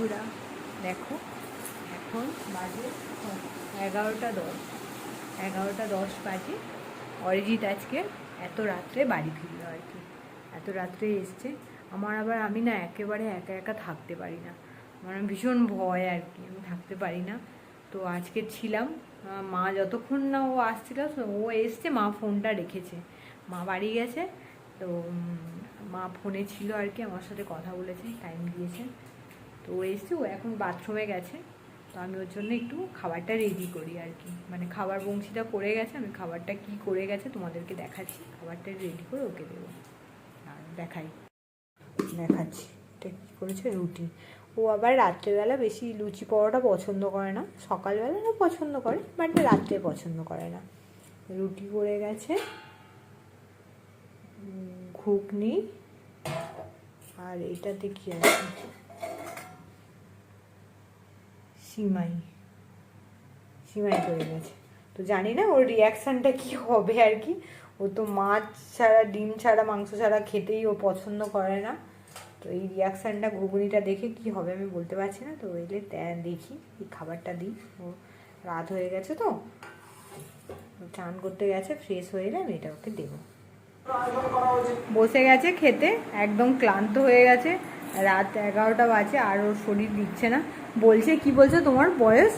বন্ধুরা, দেখো, এখন বাজে এগারোটা দশ। এগারোটা দশ বাজে। অরিজিৎ আজকে এত রাত্রে বাড়ি ফিরলো আর কি। এত রাত্রে এসছে। আমার আবার আমি না একেবারে একা একা থাকতে পারি না। আমার ভীষণ ভয় আর কি, আমি থাকতে পারি না। তো আজকে ছিলাম মা যতক্ষণ না ও আসছিল ও এসছে, মা ফোনটা রেখেছে। মা বাড়ি গেছে, তো মা ফোনে ছিল আর কি, আমার সাথে কথা বলেছে টাইম দিয়েছে। তো ও এসছে, ও এখন বাথরুমে গেছে। তো আমি ওর জন্য একটু খাবারটা রেডি করি আর কি। মানে খাবার বংশীটা করে গেছে, আমি খাবারটা কি করে গেছে তোমাদেরকে দেখাচ্ছি। খাবারটা রেডি করে ওকে দেবো। আর দেখাই। দেখাচ্ছি। এটা কী করেছে? রুটি। ও আবার রাত্রেবেলা বেশি লুচি পরোটা পছন্দ করে না। সকালবেলা না পছন্দ করে বাট রাত্রে পছন্দ করে না। রুটি করে গেছে ঘুগনি। আর এটাতে কি আছে? সিমাই সিমাই করে গেছে। তো জানি না ওর রিয়াকশানটা কি হবে আর কি। ও তো মাছ ছাড়া, ডিম ছাড়া, মাংস ছাড়া খেতেই ও পছন্দ করে না। তো এই রিয়াকশানটা ঘুগনিটা দেখে কি হবে আমি বলতে পারছি না। তো এলে দেখি, এই খাবারটা দিই। ও রাত হয়ে গেছে তো। চান করতে গেছে ফ্রেশ হয়ে এলে আমি এটা ওকে দেবো। বসে গেছে খেতে, একদম ক্লান্ত হয়ে গেছে। রাত এগারোটা বাজে, আর ওর শরীর দিচ্ছে না। বলছে কি বলছে তোমার বয়স?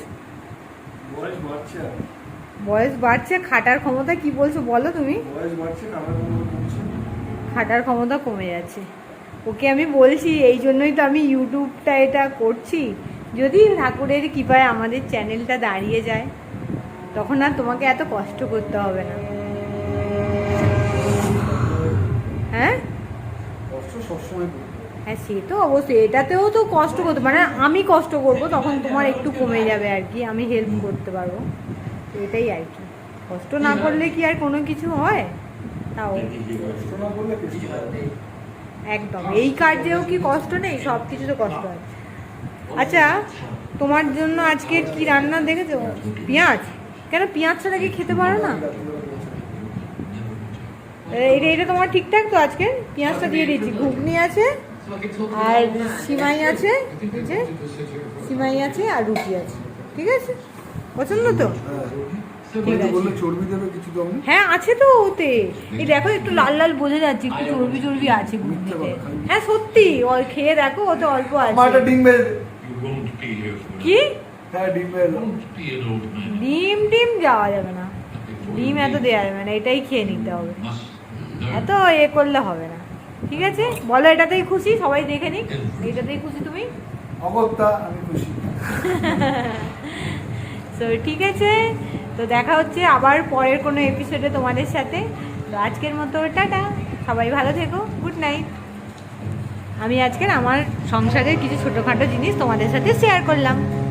বয়স বাড়ছে খাটার ক্ষমতা কি বলছো বলো তুমি? খাটার ক্ষমতা কমে যাচ্ছে। ওকে আমি বলছি এই জন্যই তো আমি ইউটিউবটা এটা করছি। যদি ঠাকুরের কৃপায় আমাদের চ্যানেলটা দাঁড়িয়ে যায় তখন আর তোমাকে এত কষ্ট করতে হবে না। হ্যাঁ। কষ্ট সবসময় করি। হ্যাঁ সে তো অবশ্যই। এটাতেও তো কষ্ট করতে মানে আমি কষ্ট করব, তখন তোমার একটু কমে যাবে আর কি। আমি হেল্প করতে পারব। এটাই আর কি। কষ্ট না করলে কি আর কোনো কিছু হয়? তাও। একদম। এই কার্যেও কি কষ্ট নেই? সব কিছুতে কষ্ট হয়। আচ্ছা তোমার জন্য আজকে কি রান্না দেখেছ? পেঁয়াজ? কেন পেঁয়াজ ছাড়া কি খেতে পারো না? এটা এটা তোমার ঠিকঠাক তো আজকে? পেঁয়াজটা দিয়ে দিয়েছি। ঘুগনি আছে আর সিমাই আছে যে সিমাই আছে আর রুটি আছে ঠিক আছে? পছন্দ তো? হ্যাঁ। আছে। তো ওতে। এই দেখো একটু লাল লাল বোঝা যাচ্ছে একটু চর্বি চর্বি আছে ঘুগনিতে। হ্যাঁ সত্যি খেয়ে দেখো ওতে অল্প আছে। কি? হ্যাঁ. ডিম ডিম যাওয়া যাবে না। ডিম এত দেওয়া যাবে না এটাই খেয়ে নিতে হবে। এত এ করলে হবে না। ঠিক আছে? বলো এটাতেই খুশি? সবাই দেখে নিক। এটাতেই খুশি তুমি? অগত্যা আমি খুশি। তো ঠিক আছে। তো দেখা হচ্ছে আবার পরের কোনো এপিসোডে তোমাদের সাথে। তো আজকের মতো টাটা। সবাই ভালো থেকো। গুড নাইট আমি আজকের আমার সংসারের কিছু ছোটোখাটো জিনিস তোমাদের সাথে শেয়ার করলাম।